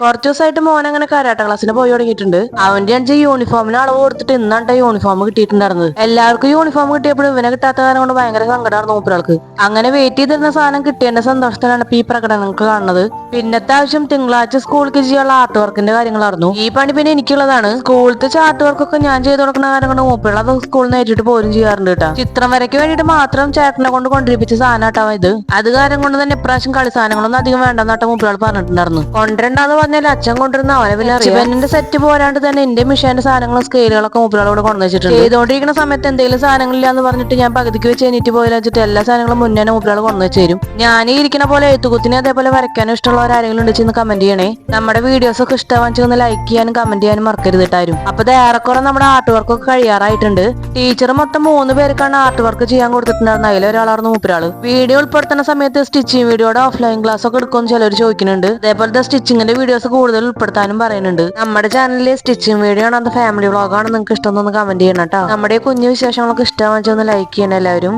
കുറച്ച് ദിവസമായിട്ട് മോൻ അങ്ങനെ കരാട്ട ക്ലാസ്സിന് പോയി തുടങ്ങിയിട്ടുണ്ട്. അവന്റെ അഞ്ച് യൂണിഫോമിന് അളവ് കൊടുത്തിട്ട് ഇന്നാണ്ട യൂണിഫോം കിട്ടിയിട്ടുണ്ടായിരുന്നത്. എല്ലാവർക്കും യൂണിഫോം കിട്ടിയപ്പോഴും ഇവനെ കിട്ടാത്ത കാരണം കൊണ്ട് ഭയങ്കര സങ്കടമായിരുന്നു മൂപ്പരാൾക്ക് അങ്ങനെ വെയിറ്റ് ചെയ്തിരുന്ന സാധനം കിട്ടിയതിന്റെ സന്തോഷത്തിലാണ് ഇപ്പൊ ഈ പ്രകടനങ്ങൾക്ക് കാണുന്നത്. പിന്നത്തെ ആവശ്യം തിങ്കളാഴ്ച സ്കൂളിലേക്ക് ചെയ്യാനുള്ള ആർട്ട് വർക്കിന്റെ കാര്യങ്ങളായിരുന്നു. ഈ പണി പിന്നെ എനിക്കുള്ളതാണ്. സ്കൂളത്തെ ചാർട്ട് വർക്കൊക്കെ ഞാൻ ചെയ്ത് കൊടുക്കുന്ന കാരണം കൊണ്ട് മൂപ്പുള്ള അത് സ്കൂളിൽ ഏറ്റിട്ട് പോലും ചെയ്യാറുണ്ട് കേട്ടോ. ചിത്രം വരയ്ക്ക് വേണ്ടിയിട്ട് മാത്രം ചേട്ടനെ കൊണ്ട് കൊണ്ടിരിപ്പിച്ച സാധനം ഇത്. അത് കാരണം കൊണ്ട് തന്നെ ഇപ്രാവശ്യം കളി സാധനങ്ങളൊന്നും അധികം വേണ്ടെന്നാട്ടോ മൂപ്പരാൾ പറഞ്ഞിട്ടുണ്ടായിരുന്നു. കൊണ്ടുവരണ്ടെന്ന് പറഞ്ഞാൽ അച്ഛൻ കൊണ്ടിരുന്ന അവനെ സെറ്റ് പോരാണ്ട് തന്നെ എന്റെ മിഷേന്റെ സാധനങ്ങളും സ്കെയിലുകളൊക്കെ മൂപ്പുകളോട് കൊണ്ടു വെച്ചിട്ടുണ്ട്. ചെയ്തോണ്ടിരിക്കുന്ന സമയത്ത് എന്തെങ്കിലും സാധനങ്ങളില്ല എന്ന് പറഞ്ഞിട്ട് ഞാൻ പകുതിക്ക് വെച്ച് എണീറ്റ് പോയില്ല വെച്ചിട്ട് എല്ലാ സാധനങ്ങളും മുന്നേ മൂപ്പുകൾ കൊണ്ടു വെച്ച് തരും. ഞാൻ ഈ ഇരിക്കുന്ന പോലെ എഴുത്തുകുത്തിനെ അതേപോലെ വരയ്ക്കാനും ഇഷ്ടമുള്ളവർ ആരെങ്കിലും ഉണ്ടെന്ന് കമന്റ് ചെയ്യണേ. നമ്മുടെ വീഡിയോസ് ഒക്കെ ഇഷ്ടമാണെന്ന് ലൈക്ക് ചെയ്യാനും കമന്റ് ചെയ്യാനും മറക്കരുത് കേട്ടാരും അപ്പൊ ഏറെക്കുറെ നമ്മുടെ ആർട്ട് വർക്ക് ഒക്കെ കഴിയാറായിട്ടുണ്ട്. ടീച്ചർ മൊത്തം മൂന്ന് പേർക്കാണ് ആർട്ട് വർക്ക് ചെയ്യാൻ കൊടുത്തിട്ടുണ്ടായിരുന്നത്. അതിലൊരാളായിരുന്നു മൂപ്പരാൾ. വീഡിയോ ഉൾപ്പെടുത്തുന്ന സമയത്ത് സ്റ്റിച്ചിങ് വീഡിയോയുടെ ഓഫ്ലൈൻ ക്ലാസ് ഒക്കെ എടുക്കുമെന്ന് ചിലർ ചോദിക്കുന്നുണ്ട്. അതേപോലത്തെ സ്റ്റിച്ചിങ്ങിന്റെ വീഡിയോസ് കൂടുതൽ ഉൾപ്പെടുത്താനും പറയുന്നുണ്ട്. നമ്മുടെ ചാനലിലെ സ്റ്റിച്ചിങ് വീഡിയോ ആണോ അത് ഫാമിലി വ്ളോഗാണോ നിങ്ങൾക്ക് ഇഷ്ടം ഒന്ന് കമന്റ് ചെയ്യണം കേട്ടോ. നമ്മുടെ കുഞ്ഞു വിശേഷങ്ങളൊക്കെ ഇഷ്ടമാണെന്ന് ലൈക്ക് ചെയ്യണം എല്ലാവരും.